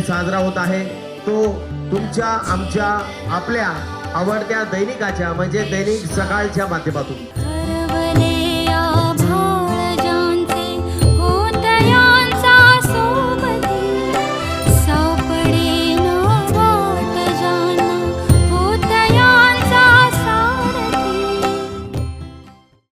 साजरा होत आहे. तो तुमच्या आमच्या आपल्या आवडत्या दैनिकाच्या म्हणजे दैनिक सकाळच्या माध्यमातून.